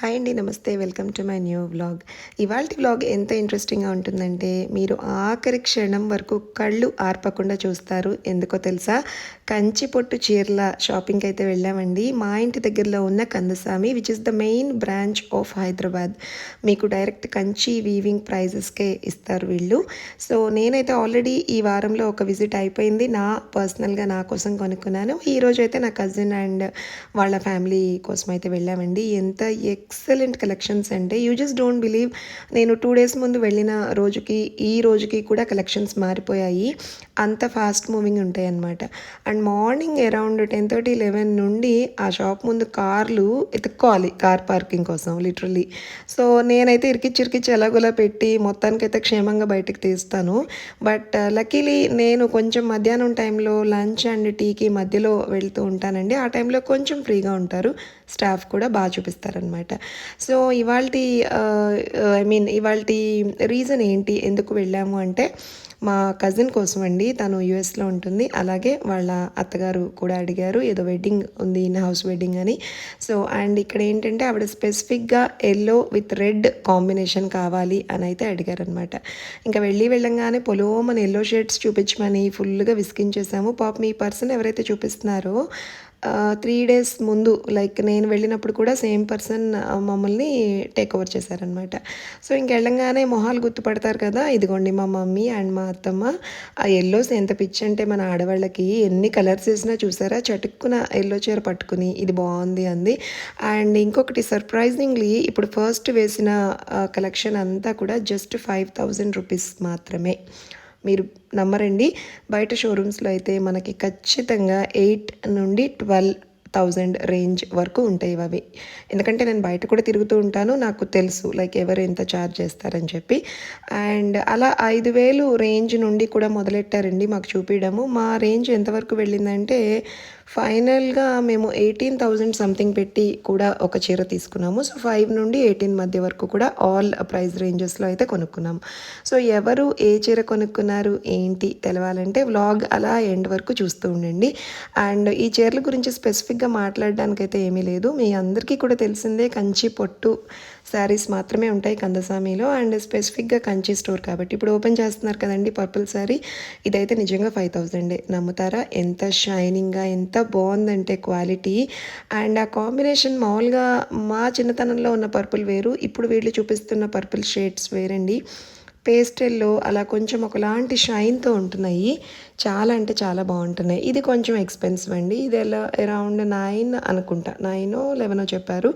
Hi అండి నమస్తే. Welcome to my new vlog. ఇవాళ వ్లాగ్ ఎంత ఇంట్రెస్టింగ్గా ఉంటుందంటే మీరు ఆఖరి క్షణం వరకు కళ్ళు ఆర్పకుండా చూస్తారు. ఎందుకో తెలుసా? కంచి పొట్టు చీరల షాపింగ్కి అయితే వెళ్ళామండి. మా ఇంటి దగ్గరలో ఉన్న Kandasami which is the main branch of Hyderabad. మీకు డైరెక్ట్ కంచి వీవింగ్ ప్రైజెస్కే ఇస్తారు వీళ్ళు. సో నేనైతే ఆల్రెడీ ఈ వారంలో ఒక విజిట్ అయిపోయింది. నా పర్సనల్గా నా కోసం కొనుక్కున్నాను. ఈరోజు అయితే నా కజిన్ అండ్ వాళ్ళ ఫ్యామిలీ కోసం అయితే వెళ్ళామండి. ఎంత ఎక్సలెంట్ కలెక్షన్స్ అంటే యూ జస్ట్ డోంట్ బిలీవ్ నేను టూ డేస్ ముందు వెళ్ళిన రోజుకి ఈ రోజుకి కూడా కలెక్షన్స్ మారిపోయాయి. అంత ఫాస్ట్ మూవింగ్ ఉంటాయి అన్నమాట. And morning around ten thirty eleven నుండి ఆ షాప్ ముందు కార్లు ఎత్తుక్కోవాలి కార్ పార్కింగ్ కోసం లిటరలీ సో నేనైతే ఇరికిచ్చి ఇరికిచ్చి ఎలాగోలా పెట్టి మొత్తానికైతే క్షేమంగా బయటకు తీస్తాను. బట్ లక్కీలీ uh, నేను కొంచెం మధ్యాహ్నం టైంలో లంచ్ అండ్ టీకి మధ్యలో వెళ్తూ ఉంటానండి. ఆ టైంలో కొంచెం ఫ్రీగా ఉంటారు. స్టాఫ్ కూడా బాగా చూపిస్తారనమాట సో ఇవాళ ఐ మీన్ ఇవాళ రీజన్ ఏంటి ఎందుకు వెళ్ళాము అంటే మా కజిన్ కోసం అండి తను యుఎస్లో ఉంటుంది. అలాగే వాళ్ళ అత్తగారు కూడా అడిగారు ఏదో వెడ్డింగ్ ఉంది ఇన్ హౌస్ వెడ్డింగ్ అని. సో అండ్ ఇక్కడ ఏంటంటే ఆవిడ స్పెసిఫిక్గా ఎల్లో విత్ రెడ్ కాంబినేషన్ కావాలి అని అయితే అడిగారనమాట ఇంకా వెళ్ళి వెళ్ళంగానే పొలోమని ఎల్లో షేడ్స్ చూపించమని ఫుల్గా విసిగించేసాము. పాప మీ పర్సన్ ఎవరైతే చూపిస్తున్నారో త్రీ డేస్ ముందు లైక్ నేను వెళ్ళినప్పుడు కూడా సేమ్ పర్సన్ మమ్మల్ని టేక్ ఓవర్ చేశారనమాట సో ఇంక వెళ్ళంగానే మొహాలు గుర్తుపడతారు కదా ఇదిగోండి మా మమ్మీ అండ్ మా అత్తమ్మ ఆ ఎల్లోస్ ఎంత పిచ్చి అంటే మన ఆడవాళ్ళకి ఎన్ని కలర్స్ వేసినా చూసారా? చటుక్కున ఎల్లో చీర పట్టుకుని ఇది బాగుంది అంది. అండ్ ఇంకొకటి సర్ప్రైజింగ్లీ ఇప్పుడు ఫస్ట్ వేసిన కలెక్షన్ అంతా కూడా జస్ట్ ఫైవ్ థౌజండ్ రూపీస్ మాత్రమే. మీరు నమ్మరండి. బయట షోరూమ్స్లో అయితే మనకి ఖచ్చితంగా ఎయిట్ నుండి ట్వెల్వ్ థౌజండ్ రేంజ్ వరకు ఉంటాయి అవి. ఎందుకంటే నేను బయట కూడా తిరుగుతూ ఉంటాను. నాకు తెలుసు లైక్ ఎవరు ఎంత ఛార్జ్ చేస్తారని చెప్పి. అండ్ అలా ఐదు వేలు రేంజ్ నుండి కూడా మొదలెట్టారండి మాకు చూపించడము మా రేంజ్ ఎంతవరకు వెళ్ళిందంటే ఫైనల్గా మేము ఎయిటీన్ థౌజండ్ సంథింగ్ పెట్టి కూడా ఒక చీర తీసుకున్నాము. సో ఫైవ్ నుండి ఎయిటీన్ మధ్య వరకు కూడా ఆల్ ప్రైస్ రేంజెస్లో అయితే కొనుక్కున్నాము సో ఎవరు ఏ చీర కొనుక్కున్నారు ఏంటి తెలవాలంటే వ్లాగ్ అలా ఎండ్ వరకు చూస్తూ ఉండండి. అండ్ ఈ చీరల గురించి స్పెసిఫిక్గా మాట్లాడడానికైతే ఏమీ లేదు. మీ అందరికీ కూడా తెలిసిందే కంచి పొట్టు శారీస్ మాత్రమే ఉంటాయి కందసామిలో. అండ్ స్పెసిఫిక్గా కంచి స్టోర్ కాబట్టి ఇప్పుడు ఓపెన్ చేస్తున్నారు కదండి పర్పుల్ శారీ. ఇదైతే నిజంగా ఫైవ్ థౌజండే. నమ్ముతారా? ఎంత షైనింగ్గా ఎంత బాగుందంటే క్వాలిటీ. అండ్ ఆ కాంబినేషన్ మామూలుగా మా చిన్నతనంలో ఉన్న పర్పుల్ వేరు ఇప్పుడు వీళ్ళు చూపిస్తున్న పర్పుల్ షేడ్స్ వేరండి. పేస్టెల్లో అలా కొంచెం ఒకలాంటి షైన్తో ఉంటున్నాయి. చాలా అంటే చాలా బాగుంటున్నాయి. ఇది కొంచెం ఎక్స్పెన్సివ్ అండి. ఇది ఎలా అరౌండ్ నైన్ అనుకుంటా. నైనో లెవెనో చెప్పారు.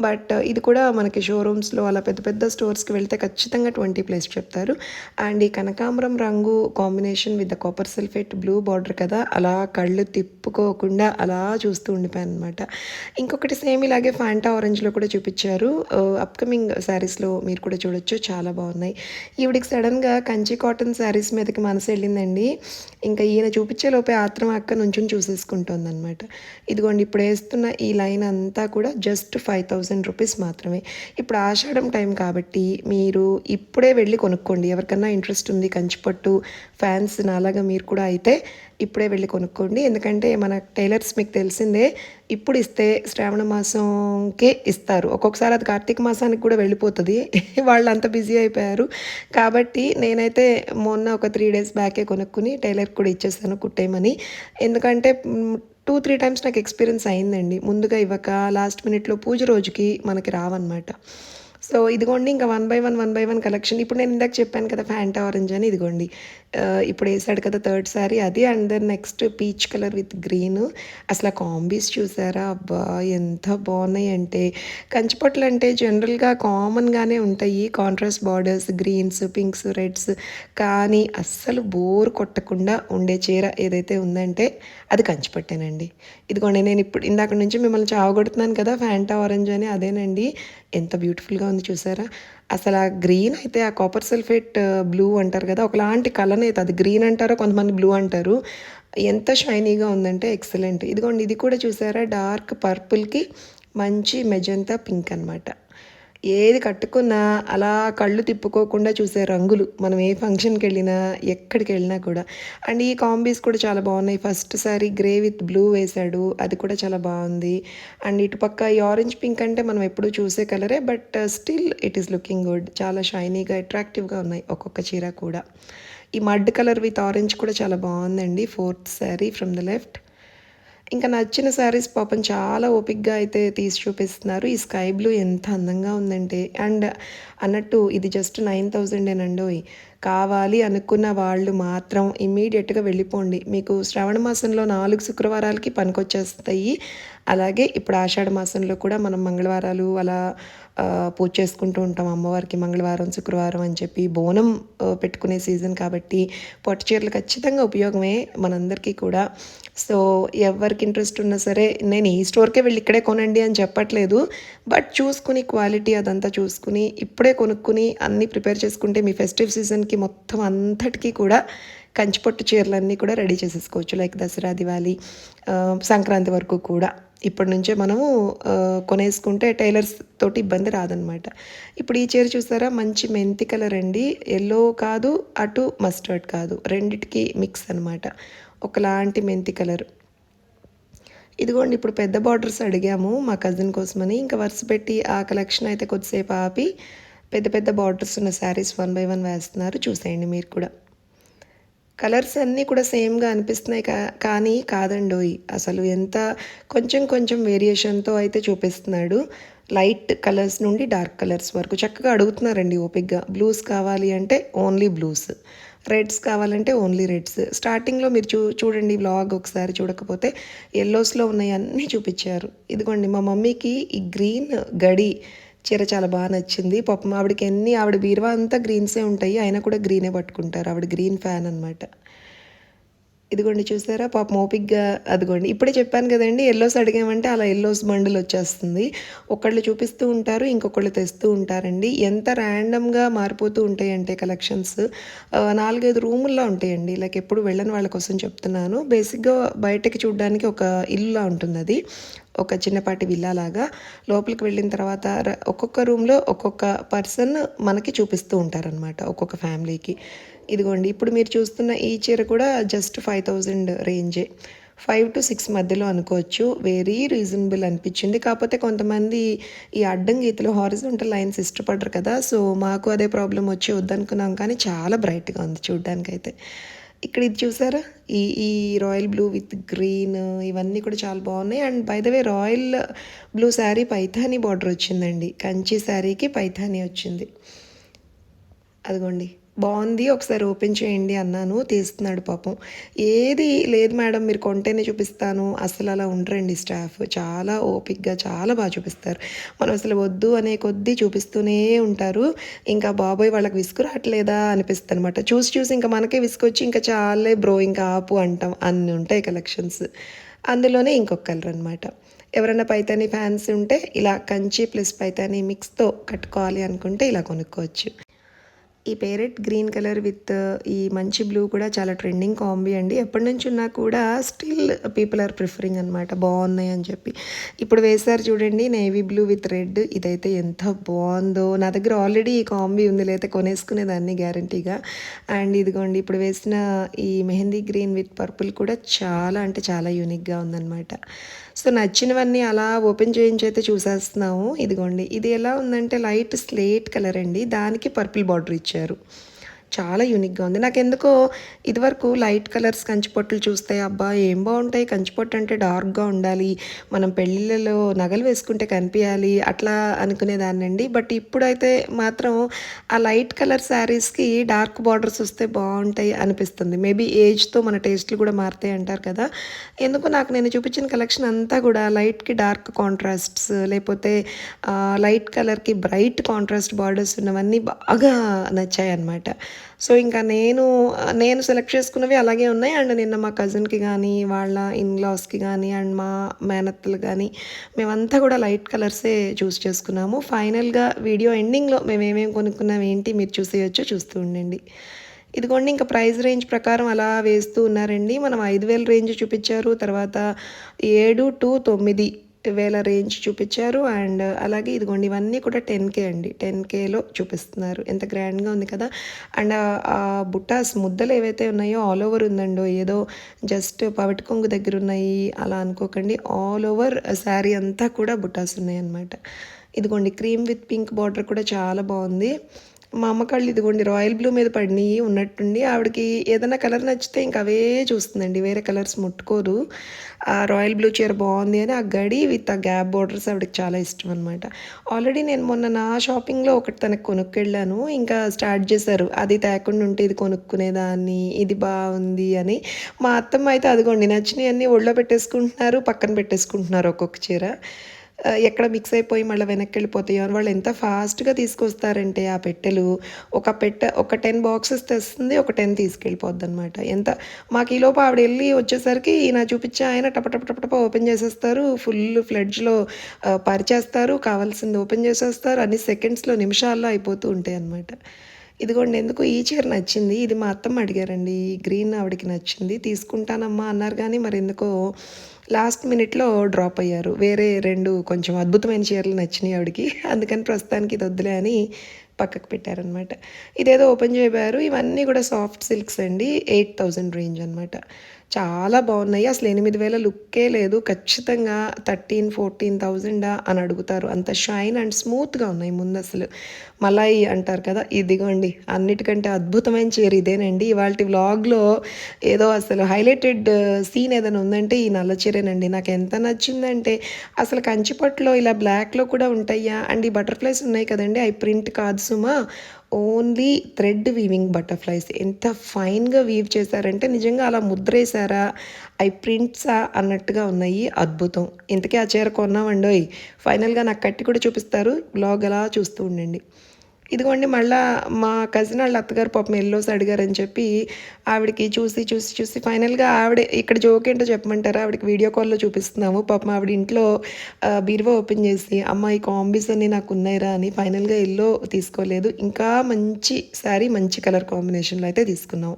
బట్ ఇది కూడా మనకి షోరూమ్స్లో అలా పెద్ద పెద్ద స్టోర్స్కి వెళ్తే ఖచ్చితంగా ట్వంటీ ప్లేస్ చెప్తారు. అండ్ ఈ కనకాంబరం రంగు combination with the copper sulphate blue border కదా అలా కళ్ళు తిప్పుకోకుండా అలా చూస్తూ ఉండిపోయాను అనమాట ఇంకొకటి సేమ్ ఇలాగే ఫ్యాంటా ఆరెంజ్లో కూడా చూపించారు. అప్కమింగ్ శారీస్లో మీరు కూడా చూడొచ్చు. చాలా బాగున్నాయి. ఈవిడికి సడన్గా కంచి కాటన్ శారీస్ మీదకి మనసు వెళ్ళిందండి. ఇంకా ఈయన చూపించే లోపే ఆత్రం అక్క నుంచి చూసేసుకుంటుంది అనమాట ఇదిగోండి ఇప్పుడు వేస్తున్న ఈ లైన్ అంతా కూడా జస్ట్ ఫైవ్ థౌజండ్ రూపీస్ మాత్రమే. ఇప్పుడు ఆషాఢం టైం కాబట్టి మీరు ఇప్పుడే వెళ్ళి కొనుక్కోండి. ఎవరికన్నా ఇంట్రెస్ట్ ఉంది కంచిపట్టు ఫ్యాన్స్ నాలాగా మీరు కూడా అయితే ఇప్పుడే వెళ్ళి కొనుక్కోండి. ఎందుకంటే మన టైలర్స్ మీకు తెలిసిందే ఇప్పుడు ఇస్తే శ్రావణ మాసంకే ఇస్తారు. ఒక్కొక్కసారి అది కార్తీక మాసానికి కూడా వెళ్ళిపోతుంది. వాళ్ళు అంత బిజీ అయిపోయారు. కాబట్టి నేనైతే మొన్న ఒక త్రీ డేస్ బ్యాకే కొనుక్కుని టైలర్కి కూడా ఇచ్చేస్తాను కుట్టేయమని. ఎందుకంటే టూ త్రీ టైమ్స్ నాకు ఎక్స్పీరియన్స్ అయిందండి. ముందుగా ఇవ్వక లాస్ట్ మినిట్లో పూజ రోజుకి మనకి రావన్నమాట. సో ఇదిగోండి ఇంకా one by one one by one collection. ఇప్పుడు నేను ఇందాక చెప్పాను కదా ఫ్యాంటా ఆరెంజ్ అని ఇదిగోండి. ఇప్పుడు వేసాడు కదా థర్డ్ సారీ అది and then next peach colour with green. అసలు ఆ కాంబీస్ చూసారా? అబ్బా ఎంత బాగున్నాయి అంటే. కంచిపట్లు అంటే జనరల్గా కామన్గానే ఉంటాయి. Contrast borders greens pinks reds. కానీ అస్సలు బోర్ కొట్టకుండా ఉండే చీర ఏదైతే ఉందంటే అది కంచిపట్టేనండి. ఇదిగోండి నేను ఇప్పుడు ఇందాక నుంచి మిమ్మల్ని చావగొడుతున్నాను కదా ఫ్యాంటా ఆరెంజ్ అని అదేనండి. ఎంత బ్యూటిఫుల్గా ఉంది చూసారా? అసలు ఆ గ్రీన్ అయితే ఆ కాపర్ సల్ఫేట్ బ్లూ అంటారు కదా ఒకలాంటి కలర్ అయితే అది గ్రీన్ అంటారో కొంతమంది బ్లూ అంటారు. ఎంత షైనీగా ఉందంటే ఎక్సలెంట్ ఇదిగోండి ఇది కూడా చూసారా? డార్క్ పర్పుల్కి మంచి మెజంతా పింక్ అనమాట ఏది కట్టుకున్నా అలా కళ్ళు తిప్పుకోకుండా చూసే రంగులు. మనం ఏ ఫంక్షన్కి వెళ్ళినా ఎక్కడికి వెళ్ళినా కూడా. అండ్ ఈ కాంబీస్ కూడా చాలా బాగున్నాయి. First sari grey with blue వేశాడు. అది కూడా చాలా బాగుంది. అండ్ ఇటుపక్క ఈ ఆరెంజ్ పింక్ అంటే మనం ఎప్పుడు చూసే కలరే but still it is looking good. చాలా షైనీగా అట్రాక్టివ్గా ఉన్నాయి ఒక్కొక్క చీర కూడా. ఈ మడ్ కలర్ విత్ ఆరెంజ్ కూడా చాలా బాగుందండి. Fourth sari from the left. ఇంకా నచ్చిన శారీస్ పాపం చాలా ఓపిక్గా అయితే తీసి చూపిస్తున్నారు. ఈ స్కై బ్లూ ఎంత అందంగా ఉందంటే. అండ్ అన్నట్టు ఇది జస్ట్ నైన్ థౌజండేనండి కావాలి అనుకున్న వాళ్ళు మాత్రం ఇమీడియట్గా వెళ్ళిపోండి. మీకు శ్రవణ మాసంలో నాలుగు శుక్రవారాలకి పనికొచ్చేస్తాయి. అలాగే ఇప్పుడు ఆషాఢ మాసంలో కూడా మనం మంగళవారాలు అలా పూజ చేసుకుంటూ ఉంటాం. అమ్మవారికి మంగళవారం శుక్రవారం అని చెప్పి బోనం పెట్టుకునే సీజన్ కాబట్టి పట్టు చీరలు ఖచ్చితంగా ఉపయోగమే మనందరికీ కూడా. సో ఎవరికి ఇంట్రెస్ట్ ఉన్నా సరే నేను ఈ స్టోర్కే వెళ్ళి ఇక్కడే కొనండి అని చెప్పట్లేదు. బట్ చూసుకుని క్వాలిటీ అదంతా చూసుకుని ఇప్పుడే కొనుక్కుని అన్నీ ప్రిపేర్ చేసుకుంటే మీ ఫెస్టివ్ సీజన్కి మొత్తం అంతటికీ కూడా కంచిపొట్టు చీరలన్నీ కూడా రెడీ చేసేసుకోవచ్చు. లైక్ దసరా దివాళీ సంక్రాంతి వరకు కూడా. ఇప్పటి నుంచే మనము కొనేసుకుంటే టైలర్స్ తోటి ఇబ్బంది రాదనమాట ఇప్పుడు ఈ చీర చూసారా? మంచి మెంతి కలర్ అండి. ఎల్లో కాదు అటు మస్టర్డ్ కాదు. రెండిటికి మిక్స్ అనమాట ఒకలాంటి మెంతి కలర్. ఇదిగోండి ఇప్పుడు పెద్ద బార్డర్స్ అడిగాము మా కజిన్ కోసమని. ఇంకా వరుస పెట్టి ఆ కలెక్షన్ అయితే కొద్దిసేపు ఆపి పెద్ద పెద్ద బార్డర్స్ ఉన్న శారీస్ వన్ బై వన్ వేస్తున్నారు. చూసేయండి మీరు కూడా. కలర్స్ అన్నీ కూడా సేమ్గా అనిపిస్తున్నాయి కా కానీ కాదండోయ్. అసలు ఎంత కొంచెం కొంచెం వేరియేషన్తో అయితే చూపిస్తున్నాడు. లైట్ కలర్స్ నుండి డార్క్ కలర్స్ వరకు చక్కగా అడుగుతున్నారండి ఓపిక్గా బ్లూస్ కావాలి అంటే ఓన్లీ బ్లూస్. రెడ్స్ కావాలంటే ఓన్లీ రెడ్స్. స్టార్టింగ్లో మీరు చూ చూడండి బ్లాగ్ ఒకసారి చూడకపోతే ఎల్లోస్లో ఉన్నాయి అన్నీ చూపించారు. ఇదిగోండి మా మమ్మీకి ఈ గ్రీన్ గడి చీర చాలా బాగా నచ్చింది. పాపం ఆవిడకి ఎన్ని ఆవిడ బీరువా అంతా గ్రీన్సే ఉంటాయి. అయినా కూడా గ్రీనే పట్టుకుంటారు. ఆవిడ గ్రీన్ ఫ్యాన్ అనమాట ఇదిగోండి చూసారా పాపం ఓపిక్గా అదిగోండి. ఇప్పుడే చెప్పాను కదండి ఎల్లోస్ అడిగామంటే అలా ఎల్లోస్ బండిల్ వచ్చేస్తుంది. ఒకళ్ళు చూపిస్తూ ఉంటారు ఇంకొకళ్ళు తెస్తూ ఉంటారండి. ఎంత ర్యాండమ్గా మారిపోతూ ఉంటాయంటే కలెక్షన్స్. నాలుగైదు రూముల్లో ఉంటాయండి. లైక్ ఎప్పుడు వెళ్ళని వాళ్ళ కోసం చెప్తున్నాను. బేసిక్గా బయటకి చూడడానికి ఒక ఇల్లులా ఉంటుంది అది ఒక చిన్నపాటి విల్లా లాగా లోపలికి వెళ్ళిన తర్వాత ఒక్కొక్క రూమ్లో ఒక్కొక్క పర్సన్ మనకి చూపిస్తూ ఉంటారనమాట ఒక్కొక్క ఫ్యామిలీకి. ఇదిగోండి ఇప్పుడు మీరు చూస్తున్న ఈ చీర కూడా జస్ట్ ఫైవ్ థౌజండ్ రేంజే ఫైవ్ టు సిక్స్ మధ్యలో అనుకోవచ్చు. వెరీ రీజనబుల్ అనిపించింది. కాకపోతే కొంతమంది ఈ అడ్డం గీతలు హారిజంటల్ లైన్స్ ఇష్టపడరు కదా. సో మాకు అదే ప్రాబ్లం వచ్చి వద్దనుకున్నాం కానీ చాలా బ్రైట్గా ఉంది చూడ్డానికైతే. ఇక్కడ ఇది చూసారా? ఈ ఈ రాయల్ బ్లూ విత్ గ్రీన్ ఇవన్నీ కూడా చాలా బాగున్నాయి. And by the way royal blue sari Paithani border వచ్చిందండి. కంచి శారీకి పైథానీ వచ్చింది. అదిగోండి. బాగుంది ఒకసారి ఓపెన్ చేయండి అన్నాను తీస్తున్నాడు పాపం. ఏది లేదు మేడం మీరు కొంటేనే చూపిస్తాను. అసలు అలా ఉండరండి స్టాఫ్. చాలా ఓపిక్గా చాలా బాగా చూపిస్తారు. మనం అసలు వద్దు అనే కొద్దీ చూపిస్తూనే ఉంటారు. ఇంకా బాబోయ్ వాళ్ళకి విసుగు రావట్లేదా అనిపిస్తుంది అనమాట చూసి చూసి ఇంకా మనకే విసుకొచ్చి ఇంకా చాలే బ్రో ఇంకా ఆపు అంటాం. అన్ని ఉంటాయి కలెక్షన్స్. అందులోనే ఇంకొక కలర్ అనమాట ఎవరైనా పైతాని ఫ్యాన్స్ ఉంటే ఇలా కంచి ప్లస్ పైతాని మిక్స్తో కట్టుకోవాలి అనుకుంటే ఇలా కొనుక్కోవచ్చు. ఈ పేరెట్ గ్రీన్ కలర్ విత్ ఈ మంచి బ్లూ కూడా చాలా ట్రెండింగ్ కాంబీ అండి. ఎప్పటి నుంచి ఉన్నా కూడా స్టిల్ పీపుల్ ఆర్ ప్రిఫరింగ్ అనమాట బాగున్నాయి అని చెప్పి. ఇప్పుడు వేశారు చూడండి నేవీ బ్లూ విత్ రెడ్. ఇదైతే ఎంత బాగుందో. నా దగ్గర ఆల్రెడీ ఈ కాంబీ ఉంది లేకపోతే కొనేసుకునేదాన్ని గ్యారంటీగా. అండ్ ఇదిగోండి ఇప్పుడు వేసిన ఈ మెహందీ గ్రీన్ విత్ పర్పుల్ కూడా చాలా అంటే చాలా యూనిక్గా ఉందన్నమాట. సో నచ్చినవన్నీ అలా ఓపెన్ చేయించి అయితే చూసేస్తున్నాము. ఇదిగోండి ఇది ఎలా ఉందంటే లైట్ స్లేట్ కలర్ అండి. దానికి పర్పుల్ బార్డర్ ఇచ్చారు. చాలా యూనిక్గా ఉంది. నాకు ఎందుకో ఇదివరకు లైట్ కలర్స్ కంచిపొట్టులు చూస్తే అబ్బా ఏం బాగుంటాయి? కంచిపొట్టు అంటే డార్క్గా ఉండాలి. మనం పెళ్ళిళ్ళలో నగలు వేసుకుంటే కనిపించాలి అట్లా అనుకునేదాన్నండి బట్ ఇప్పుడైతే మాత్రం ఆ లైట్ కలర్ శారీస్కి డార్క్ బార్డర్స్ వస్తే బాగుంటాయి అనిపిస్తుంది. మేబీ ఏజ్తో మన టేస్ట్లు కూడా మారుతాయి అంటారు కదా. ఎందుకు నాకు నేను చూపించిన కలెక్షన్ అంతా కూడా లైట్కి డార్క్ కాంట్రాస్ట్స్ లేకపోతే లైట్ కలర్కి బ్రైట్ కాంట్రాస్ట్ బార్డర్స్ ఉన్నవన్నీ బాగా నచ్చాయి అనమాట సో ఇంకా నేను నేను సెలెక్ట్ చేసుకున్నవి అలాగే ఉన్నాయి. అండ్ నిన్న మా కజిన్కి కానీ వాళ్ళ ఇన్లాస్కి కానీ అండ్ మా మేనత్తలు కానీ మేమంతా కూడా లైట్ కలర్సే చూస్ చేసుకున్నాము. ఫైనల్గా వీడియో ఎండింగ్లో మేము ఏమేమి కొనుక్కున్నాం ఏంటి మీరు చూసేయచ్చు చూస్తూ ఉండండి. ఇదిగోండి ఇంకా ప్రైస్ రేంజ్ ప్రకారం అలా వేస్తూ ఉన్నారండి. మనం ఐదు వేల రేంజ్ చూపించారు. తర్వాత ఏడు టు తొమ్మిది వేల రేంజ్ చూపించారు. అండ్ అలాగే ఇదిగోండి ఇవన్నీ కూడా టెన్ కే అండి. టెన్ కేలో చూపిస్తున్నారు. ఎంత గ్రాండ్గా ఉంది కదా. అండ్ ఆ బుట్టాస్ ముద్దలు ఏవైతే ఉన్నాయో ఆల్ ఓవర్ ఉందండో ఏదో జస్ట్ పవిటి కొంగు దగ్గర ఉన్నాయి అలా అనుకోకండి. ఆల్ ఓవర్ శారీ అంతా కూడా బుట్టాస్ ఉన్నాయి అన్నమాట ఇదిగోండి క్రీమ్ విత్ పింక్ బార్డర్ కూడా చాలా బాగుంది. మా అమ్మ కళ్ళు ఇదిగోండి రాయల్ బ్లూ మీద పడినాయి ఉన్నట్టుండి ఆవిడకి ఏదైనా కలర్ నచ్చితే ఇంక అవే చూస్తుందండి వేరే కలర్స్ ముట్టుకోదు. ఆ రాయల్ బ్లూ చీర బాగుంది అని ఆ గడి విత్ ఆ గ్యాప్ బోర్డర్స్ ఆవిడకి చాలా ఇష్టం అనమాట ఆల్రెడీ నేను మొన్న నా షాపింగ్లో ఒకటి తనకు కొనుక్కెళ్ళాను ఇంకా స్టార్ట్ చేశారు. అది తేకుండా ఉంటే ఇది కొనుక్కునేదాన్ని ఇది బాగుంది అని. మా అత్తమ్మ అయితే అదిగోండి నచ్చినవి అన్నీ ఒళ్ళో పెట్టేసుకుంటున్నారు పక్కన పెట్టేసుకుంటున్నారు ఒక్కొక్క చీర. ఎక్కడ మిక్స్ అయిపోయి మళ్ళీ వెనక్కి వెళ్ళిపోతాయో అని వాళ్ళు ఎంత ఫాస్ట్గా తీసుకొస్తారంటే ఆ పెట్టెలు. ఒక పెట్టె ఒక టెన్ బాక్సెస్ తెస్తుంది ఒక టెన్ తీసుకెళ్ళిపోద్ది అనమాట ఎంత మాకు ఈలోపు ఆవిడ వెళ్ళి వచ్చేసరికి ఈయన చూపించే ఆయన టపటపటపటప ఓపెన్ చేసేస్తారు. ఫుల్ ఫ్లెడ్జ్లో పరిచేస్తారు. కావాల్సింది ఓపెన్ చేసేస్తారు. అన్ని సెకండ్స్లో నిమిషాల్లో అయిపోతూ ఉంటాయి అన్నమాట. ఇదిగోండి ఎందుకు ఈ చీర నచ్చింది? ఇది మా అత్తమ్మ అడిగారండి. ఈ గ్రీన్ ఆవిడకి నచ్చింది. తీసుకుంటానమ్మా అన్నారు కానీ మరి ఎందుకో లాస్ట్ మినిట్లో డ్రాప్ అయ్యారు. వేరే రెండు కొంచెం అద్భుతమైన చీరలు నచ్చినాయి ఆవిడకి. అందుకని ప్రస్తుతానికి ఇది వద్దులే అని పక్కకు పెట్టారనమాట ఇదేదో ఓపెన్ చేయబోయారు ఇవన్నీ కూడా సాఫ్ట్ సిల్క్స్ అండి. ఎయిట్ థౌజండ్ రేంజ్ అనమాట చాలా బాగున్నాయి. అసలు ఎనిమిది వేల లుక్కే లేదు. ఖచ్చితంగా థర్టీన్ ఫోర్టీన్ థౌజండా అని అడుగుతారు. అంత షైన్ అండ్ స్మూత్గా ఉన్నాయి ముందు అసలు. మలాయి అంటారు కదా ఇదిగోండి. అన్నిటికంటే అద్భుతమైన చీర ఇదేనండి. ఇవాళ వ్లాగ్లో ఏదో అసలు హైలైటెడ్ సీన్ ఏదైనా ఉందంటే ఈ నల్ల చీరేనండి. నాకు ఎంత నచ్చిందంటే అసలు కంచిపట్లో ఇలా బ్లాక్లో కూడా ఉంటాయా? అండ్ ఈ బటర్ఫ్లైస్ ఉన్నాయి కదండి. అవి ప్రింట్ కాదు సుమా. Only thread weaving butterflies. ఎంత ఫైన్గా వీవ్ చేశారంటే నిజంగా అలా ముద్రేశారా అవి ప్రింట్సా అన్నట్టుగా ఉన్నాయి. అద్భుతం. ఇంతకీ ఆ చీర కొన్నామండోయ్. ఫైనల్గా నాకు కట్టి కూడా చూపిస్తారు. బ్లాగ్ అలా చూస్తూ ఉండండి. ఇదిగోండి మళ్ళా మా కజిన్ వాళ్ళ అత్తగారు పాపం ఎల్లోస్ అడిగారని చెప్పి ఆవిడకి చూసి చూసి చూసి ఫైనల్గా ఆవిడ ఇక్కడ జోక్ ఏంటో చెప్పమంటారా? ఆవిడకి వీడియో కాల్లో చూపిస్తున్నాము. పాపం ఆవిడ ఇంట్లో బీరువా ఓపెన్ చేసి అమ్మ ఈ కాంబీస్ అన్ని నాకు ఉన్నాయిరా అని ఫైనల్గా ఎల్లో తీసుకోలేదు. ఇంకా మంచి శారీ మంచి కలర్ కాంబినేషన్లో అయితే తీసుకున్నాం.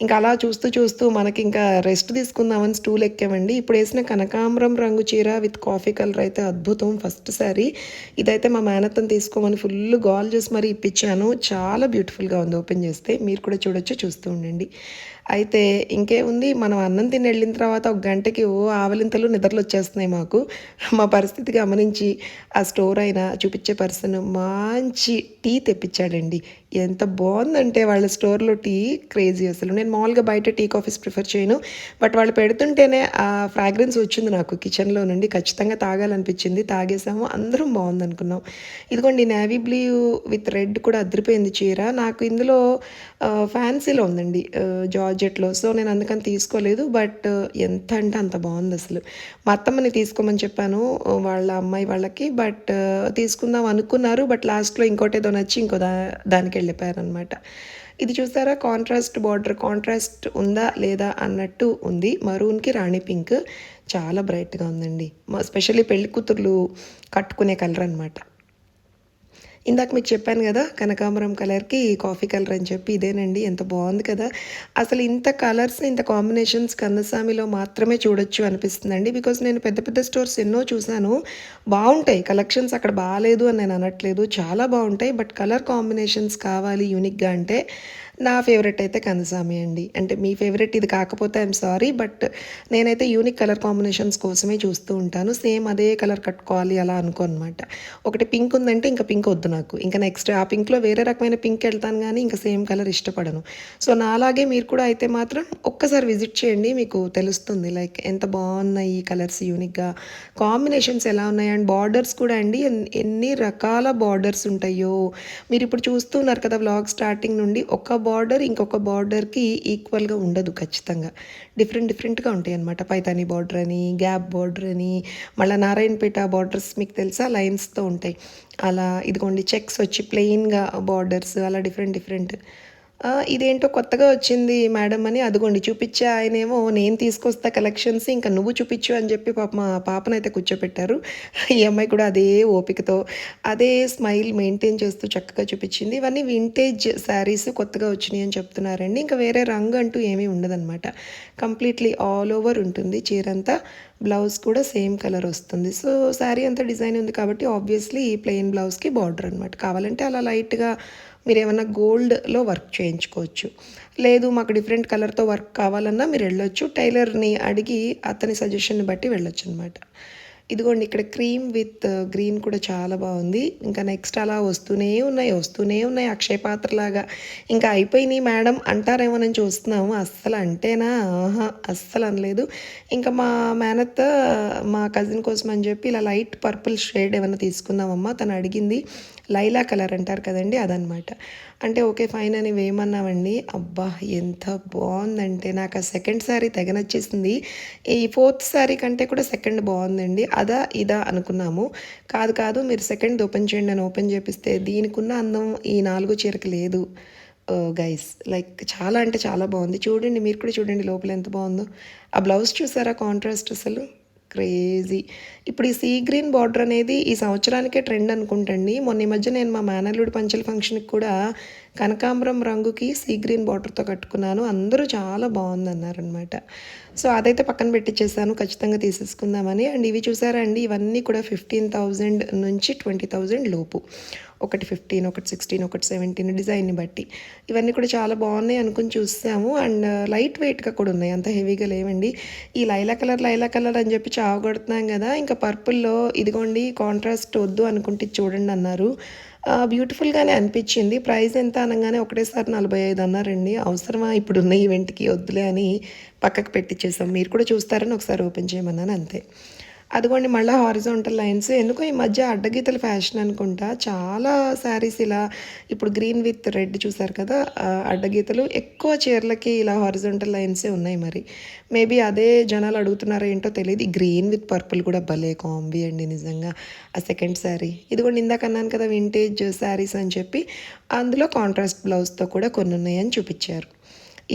ఇంకా అలా చూస్తూ చూస్తూ మనకి ఇంకా రెస్ట్ తీసుకుందామని స్టూల్ ఎక్కామండి. ఇప్పుడు వేసిన కనకాంబరం రంగు చీర విత్ కాఫీ కలర్ అయితే అద్భుతం ఫస్ట్ శారీ ఇదైతే మా మేనత్తను తీసుకోమని ఫుల్ గాల్ చేసి మరీ ఇప్పించాను. చాలా బ్యూటిఫుల్గా ఉంది ఓపెన్ చేస్తే. మీరు కూడా చూడొచ్చు చూస్తూ ఉండండి. అయితే ఇంకేముంది మనం అన్నం తిని వెళ్ళిన తర్వాత ఒక గంటకి ఓ ఆవలింతలు నిద్రలు వచ్చేస్తున్నాయి మాకు. మా పరిస్థితి గమనించి ఆ స్టోర్ అయినా చూపించే పర్సన్ మంచి టీ తెప్పించాడండి. ఎంత బాగుందంటే వాళ్ళ స్టోర్లో టీ క్రేజీ అసలు. నేను మామూలుగా బయట టీ కాఫీస్ ప్రిఫర్ చేయను. బట్ వాళ్ళు పెడుతుంటేనే ఆ ఫ్రాగ్రెన్స్ వచ్చింది నాకు. కిచెన్లో నుండి ఖచ్చితంగా తాగాలనిపించింది. తాగేసాము. అందరం బాగుందనుకున్నాం. ఇదిగోండి నేవీ బ్లూ విత్ రెడ్ కూడా అదిరిపోయింది చీర. నాకు ఇందులో ఫ్యాన్సీలో ఉందండి. బడ్జెట్లో సో నేను అందుకని తీసుకోలేదు. బట్ ఎంత అంటే అంత బాగుంది అసలు. మా అత్తమ్మని తీసుకోమని చెప్పాను వాళ్ళ అమ్మాయి వాళ్ళకి. బట్ తీసుకుందాం అనుకున్నారు. బట్ లాస్ట్లో ఇంకోటేదో నచ్చి ఇంకో దా దానికి వెళ్ళిపోయారనమాట. ఇది చూసారా? Contrast border. కాంట్రాస్ట్ ఉందా లేదా అన్నట్టు ఉంది. మరూన్కి రాణి పింక్. చాలా బ్రైట్గా ఉందండి. స్పెషల్లీ పెళ్ళి కూతుర్లు కట్టుకునే కలర్ అనమాట ఇందాక మీకు చెప్పాను కదా కనకాంబరం కలర్కి కాఫీ కలర్ అని చెప్పి ఇదేనండి ఎంత బాగుంది కదా. అసలు ఇంత కలర్స్ ఇంత కాంబినేషన్స్ కందసామిలో మాత్రమే చూడొచ్చు అనిపిస్తుందండి. బికాస్ నేను పెద్ద పెద్ద స్టోర్స్ ఎన్నో చూశాను బాగుంటాయి కలెక్షన్స్ అక్కడ బాగాలేదు అని నేను అనట్లేదు. చాలా బాగుంటాయి బట్ కలర్ కాంబినేషన్స్ కావాలి యూనిక్గా అంటే నా ఫేవరెట్ అయితే కందసామి అండి. అంటే మీ ఫేవరెట్ ఇది కాకపోతే ఐఎమ్ సారీ బట్ నేనైతే యూనిక్ కలర్ కాంబినేషన్స్ కోసమే చూస్తూ ఉంటాను. సేమ్ అదే కలర్ కట్టుకోవాలి అలా అనుకో అనమాట ఒకటి పింక్ ఉందంటే ఇంకా పింక్ వద్దు నాకు. ఇంకా నెక్స్ట్ ఆ పింక్లో వేరే రకమైన పింక్ వెళ్తాను కానీ ఇంకా సేమ్ కలర్ ఇష్టపడను. సో నా అలాగే మీరు కూడా అయితే మాత్రం ఒక్కసారి విజిట్ చేయండి మీకు తెలుస్తుంది. లైక్ ఎంత బాగున్నాయి ఈ కలర్స్ యూనిక్గా కాంబినేషన్స్ ఎలా ఉన్నాయి? అండ్ బార్డర్స్ కూడా అండి ఎన్- ఎన్ని రకాల బార్డర్స్ ఉంటాయో. మీరు ఇప్పుడు చూస్తున్నారు కదా వ్లాగ్ స్టార్టింగ్ నుండి ఒక బార్డర్ ఇంకొక బార్డర్కి ఈక్వల్గా ఉండదు ఖచ్చితంగా. డిఫరెంట్ డిఫరెంట్గా ఉంటాయి అనమాట పైతాని బార్డర్ అని గ్యాప్ బార్డర్ అని మళ్ళీ నారాయణపేట బార్డర్స్ మీకు తెలుసా? లైన్స్తో ఉంటాయి. అలా ఇదిగోండి చెక్స్ వచ్చి ప్లెయిన్గా బార్డర్స్ అలా డిఫరెంట్ డిఫరెంట్ ఇదేంటో కొత్తగా వచ్చింది మేడం అని అదిగోండి చూపించే ఆయనేమో నేను తీసుకొస్తా కలెక్షన్స్ ఇంకా నువ్వు చూపించు అని చెప్పి పాప మా పాపనైతే కూర్చోపెట్టారు. ఈ అమ్మాయి కూడా అదే ఓపికతో అదే స్మైల్ మెయింటైన్ చేస్తూ చక్కగా చూపించింది. ఇవన్నీ వింటేజ్ శారీస్ కొత్తగా వచ్చినాయి అని చెప్తున్నారండి. ఇంకా వేరే రంగు అంటూ ఏమీ ఉండదన్నమాట. కంప్లీట్లీ ఆల్ ఓవర్ ఉంటుంది. చీర అంతా బ్లౌజ్ కూడా సేమ్ కలర్ వస్తుంది. సో శారీ అంతా డిజైన్ ఉంది కాబట్టి ఆబ్వియస్లీ ప్లెయిన్ బ్లౌజ్కి బార్డర్ అనమాట కావాలంటే అలా లైట్గా మీరు ఏమైనా గోల్డ్లో వర్క్ చేయించుకోవచ్చు. లేదు మాకు డిఫరెంట్ కలర్తో వర్క్ కావాలన్నా మీరు వెళ్ళొచ్చు. టైలర్ని అడిగి అతని సజెషన్ బట్టి వెళ్ళొచ్చు అనమాట ఇదిగోండి ఇక్కడ క్రీమ్ విత్ గ్రీన్ కూడా చాలా బాగుంది. ఇంకా నెక్స్ట్ అలా వస్తూనే ఉన్నాయి వస్తూనే ఉన్నాయి అక్షయ పాత్రలాగా. ఇంకా అయిపోయినాయి మేడం అంటారేమోనని చూస్తున్నాము. అస్సలు అంటేనా? ఆహా అస్సలు అనలేదు. ఇంకా మా మేనత్త మా కజిన్ కోసం అని చెప్పి ఇలా లైట్ పర్పుల్ షేడ్ ఏమైనా తీసుకుందామమ్మా తను అడిగింది. లైలా కలర్ అంటారు కదండి అదనమాట అంటే ఓకే ఫైన్ అని వేయమన్నామండి అబ్బా ఎంత బాగుందంటే నాకు ఆ సెకండ్ శారీ తెగ నచ్చేసింది ఈ ఫోర్త్ శారీ కంటే కూడా సెకండ్ బాగుందండి. అదా ఇదా అనుకున్నాము. కాదు కాదు మీరు సెకండ్ ఓపెన్ చేయండి అని ఓపెన్ చేపిస్తే దీనికున్న అందం ఈ నాలుగు చీరకి లేదు. గైస్ లైక్ చాలా అంటే చాలా బాగుంది. చూడండి మీరు కూడా చూడండి లోపల ఎంత బాగుందో. ఆ బ్లౌజ్ చూసారా కాంట్రాస్ట్ అసలు? క్రేజీ. ఇప్పుడు ఈ సీ గ్రీన్ బార్డర్ అనేది ఈ సంవత్సరానికే ట్రెండ్ అనుకుంటండి. మొన్న ఈ మధ్య నేను మా మేనల్లుడి పంచల ఫంక్షన్కి కూడా కనకాంబరం రంగుకి సీ గ్రీన్ బార్డర్తో కట్టుకున్నాను. అందరూ చాలా బాగుంది అన్నారనమాట సో అదైతే పక్కన పెట్టించేసాను ఖచ్చితంగా తీసేసుకుందామని. అండ్ ఇవి చూసారా అండి? ఇవన్నీ కూడా ఫిఫ్టీన్ థౌజండ్ నుంచి ట్వంటీ థౌజండ్ లోపు. ఒకటి ఫిఫ్టీన్ ఒకటి సిక్స్టీన్ ఒకటి సెవెంటీన్ డిజైన్ని బట్టి. ఇవన్నీ కూడా చాలా బాగున్నాయి అనుకుని చూసాము. అండ్ లైట్ వెయిట్గా కూడా ఉన్నాయి. అంత హెవీగా లేవండి. ఈ లైలా కలర్ లైలా కలర్ అని చెప్పి చావగొడుతున్నాం కదా. ఇంకా పర్పుల్లో ఇదిగోండి కాంట్రాస్ట్ వద్దు అనుకుంటే చూడండి అన్నారు. బ్యూటిఫుల్గానే అనిపించింది. ప్రైస్ ఎంత అనగానే ఒకటేసారి నలభై ఐదు అన్నారండి అవసరమా? ఇప్పుడున్న ఈవెంట్కి వద్దులే అని పక్కకు పెట్టించేసాం మీరు కూడా చూస్తారని ఒకసారి ఓపెన్ చేయమన్నాను అంతే. అదిగోండి మళ్ళీ హారిజాంటల్ లైన్స్ ఎందుకో ఈ మధ్య అడ్డగీతల ఫ్యాషన్ అనుకుంటా చాలా శారీస్ ఇలా ఇప్పుడు గ్రీన్ విత్ రెడ్ చూసారు కదా అడ్డగీతలు. ఎక్కువ చీరలకి ఇలా హారిజాంటల్ లైన్సే ఉన్నాయి మరి? మేబీ అదే జనాలు అడుగుతున్నారో ఏంటో తెలియదు. ఈ గ్రీన్ విత్ పర్పుల్ కూడా భలే కాంబీ అండి నిజంగా ఆ సెకండ్ శారీ ఇదిగోండి ఇందాక అన్నాను కదా వింటేజ్ శారీస్ అని చెప్పి అందులో కాంట్రాస్ట్ బ్లౌజ్తో కూడా కొన్ని ఉన్నాయని చూపించారు.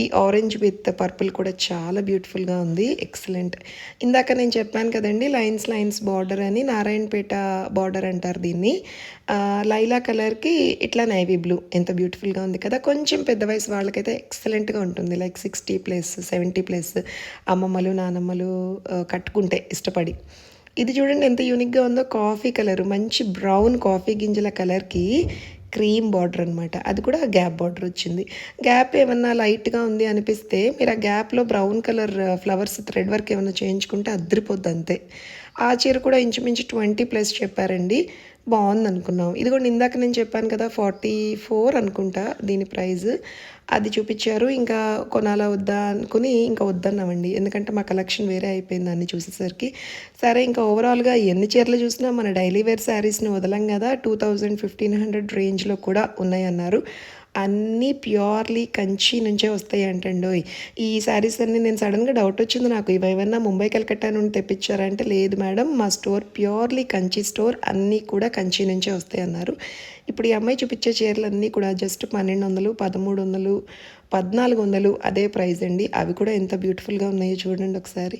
ఈ ఆరెంజ్ విత్ పర్పుల్ కూడా చాలా బ్యూటిఫుల్గా ఉంది. ఎక్సలెంట్ ఇందాక నేను చెప్పాను కదండి లైన్స్ లైన్స్ బార్డర్ అని నారాయణపేట బార్డర్ అంటారు దీన్ని. లైలా కలర్కి ఇట్లా నేవీ బ్లూ ఎంత బ్యూటిఫుల్గా ఉంది కదా. కొంచెం పెద్ద వయసు వాళ్ళకైతే ఎక్సలెంట్గా ఉంటుంది. Like sixty plus seventy plus అమ్మమ్మలు నానమ్మలు కట్టుకుంటే ఇష్టపడి. ఇది చూడండి ఎంత యూనిక్గా ఉందో. కాఫీ కలర్ మంచి బ్రౌన్ కాఫీ గింజల కలర్కి క్రీమ్ బార్డర్ అనమాట అది కూడా గ్యాప్ బార్డర్ వచ్చింది. గ్యాప్ ఏమన్నా లైట్గా ఉంది అనిపిస్తే మీరు ఆ గ్యాప్లో brown colour flowers thread work ఏమైనా చేయించుకుంటే అద్దరిపోద్ది అంతే. ఆ చీర కూడా ఇంచుమించు ట్వంటీ ప్లస్ చెప్పారండి. బాగుంది అనుకున్నాం ఇది కూడా ఇందాక నేను చెప్పాను కదా ఫార్టీ ఫోర్ అనుకుంటా దీని ప్రైస్ అది చూపించారు. ఇంకా కొనాలా వద్దా అనుకుని ఇంకా వద్దన్నామండి. ఎందుకంటే మా కలెక్షన్ వేరే అయిపోయింది అన్ని చూసేసరికి. సరే ఇంకా ఓవరాల్గా ఎన్ని చీరలు చూసినా మన డైలీ వేర్ శారీస్ని వదలం కదా. టూ థౌజండ్ ఫిఫ్టీన్ హండ్రెడ్ రేంజ్లో కూడా ఉన్నాయన్నారు. అన్నీ ప్యూర్లీ కంచి నుంచే వస్తాయి అంటండోయ్ ఈ శారీస్ అన్ని నేను సడన్గా డౌట్ వచ్చింది నాకు. ఇవి ముంబై కలకట్టా నుండి తెప్పించారంటే లేదు మేడం. మా స్టోర్ ప్యూర్లీ కంచి స్టోర్ అన్నీ కూడా కంచి నుంచే వస్తాయి అన్నారు. ఇప్పుడు ఈ అమ్మాయి చూపించే చీరలన్నీ కూడా జస్ట్ పన్నెండు వందలు పదమూడు వందలు పద్నాలుగు వందలు అదే ప్రైస్ అండి. అవి కూడా ఎంత బ్యూటిఫుల్గా ఉన్నాయో చూడండి ఒకసారి.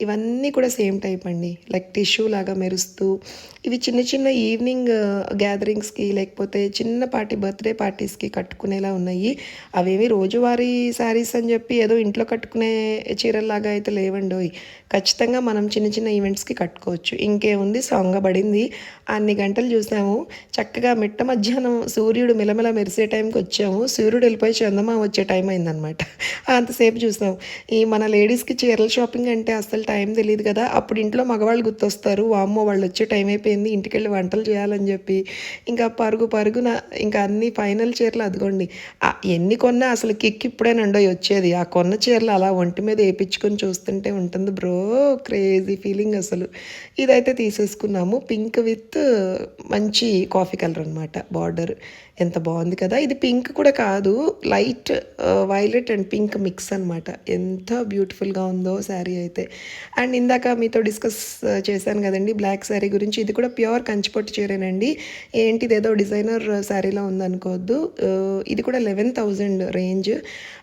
ఇవన్నీ కూడా సేమ్ టైప్ అండి. లైక్ టిష్యూ లాగా మెరుస్తూ ఇవి చిన్న చిన్న ఈవినింగ్ గ్యాదరింగ్స్కి లేకపోతే చిన్న పార్టీ బర్త్డే పార్టీస్కి కట్టుకునేలా ఉన్నాయి. అవేవి రోజువారీ శారీస్ అని చెప్పి ఏదో ఇంట్లో కట్టుకునే చీరల్లాగా అయితే లేవండోయ్. ఖచ్చితంగా మనం చిన్న చిన్న ఈవెంట్స్కి కట్టుకోవచ్చు. ఇంకేముంది? పడింది. అన్ని గంటలు చూసాము. చక్కగా మిట్ట మధ్యాహ్నం సూర్యుడు మిలమిల మెరిసే టైంకి వచ్చాము. సూర్యుడు వెళ్ళిపోయి చందమా వచ్చే టైం అయిందనమాట అంతసేపు చూసాము ఈ మన లేడీస్కి చీరల షాపింగ్ అంటే అసలు టైం తెలియదు కదా. అప్పుడు ఇంట్లో మగవాళ్ళు గుర్తొస్తారు. వామ్మో వాళ్ళు వచ్చే టైం అయిపోయింది. ఇంటికి వెళ్ళి వంటలు చేయాలని చెప్పి. ఇంకా పరుగు పరుగున ఇంకా అన్ని ఫైనల్ చీరలు అదిగోండి. ఎన్ని కొన్నా అసలు కిక్ ఇప్పుడేనండో వచ్చేది. ఆ కొన్న చీరలు అలా ఒంటి మీద వేయించుకొని చూస్తుంటే ఉంటుంది బ్రో. క్రేజీ ఫీలింగ్ అసలు. ఇదైతే తీసేసుకున్నాము. పింక్ విత్ మంచి కాఫీ కలర్ అనమాట బార్డర్. ఎంత బాగుంది కదా. ఇది పింక్ కూడా కాదు light violet and pink mix అనమాట ఎంత బ్యూటిఫుల్గా ఉందో శారీ అయితే. అండ్ ఇందాక మీతో డిస్కస్ చేశాను కదండి బ్లాక్ శారీ గురించి. ఇది కూడా ప్యూర్ కంచిపట్టు చీరేనండి. ఏంటిది ఏదో డిజైనర్ శారీలో ఉందనుకోవద్దు. ఇది కూడా లెవెన్ థౌజండ్ రేంజ్.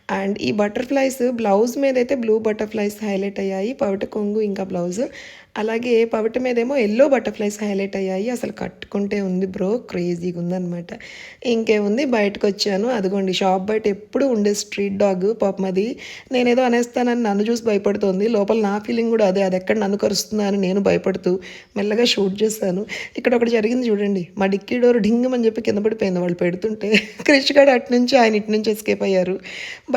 అండ్ ఈ బటర్ఫ్లైస్ బ్లౌజ్ మీద అయితే బ్లూ బటర్ఫ్లైస్ హైలైట్ అయ్యాయి పవిట కొంగు ఇంకా బ్లౌజ్. అలాగే పవిట మీదేమో ఎల్లో బటర్ఫ్లైస్ హైలైట్ అయ్యాయి అసలు కట్టుకుంటే ఉంది బ్రో క్రేజీగా ఉందన్నమాట. ఇంకేముంది బయటకు వచ్చాను అదిగోండి షాప్ బయట ఎప్పుడు ఉండే స్ట్రీట్ డాగ్ పాపం అది. నేనేదో అనేస్తానని నన్ను చూసి భయపడుతోంది. లోపల నా ఫీలింగ్ కూడా అదే అది ఎక్కడ నన్ను కరుస్తుందా అని నేను భయపడుతూ మెల్లగా షూట్ చేశాను. ఇక్కడ ఒకటి జరిగింది చూడండి మా డిక్కీ డోర్ డింగ్ చెప్పి కింద పడిపోయింది వాళ్ళు పెడుతుంటే. క్రిష్ గడ్ అటు నుంచి ఆయన ఇటు నుంచి ఎస్కేప్ అయ్యారు.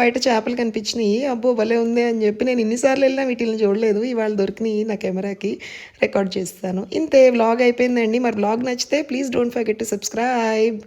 బయట చేపలు కనిపించినాయి. అబ్బో భలే ఉంది అని చెప్పి నేను ఇన్నిసార్లు వెళ్ళినా వీటిని చూడలేదు. ఇవాళ దొరికినాయి నా కెమెరాకి రికార్డ్ చేస్తాను. ఇంతే వ్లాగ్ అయిపోయిందండి. మరి వ్లాగ్ నచ్చితే please don't forget to subscribe.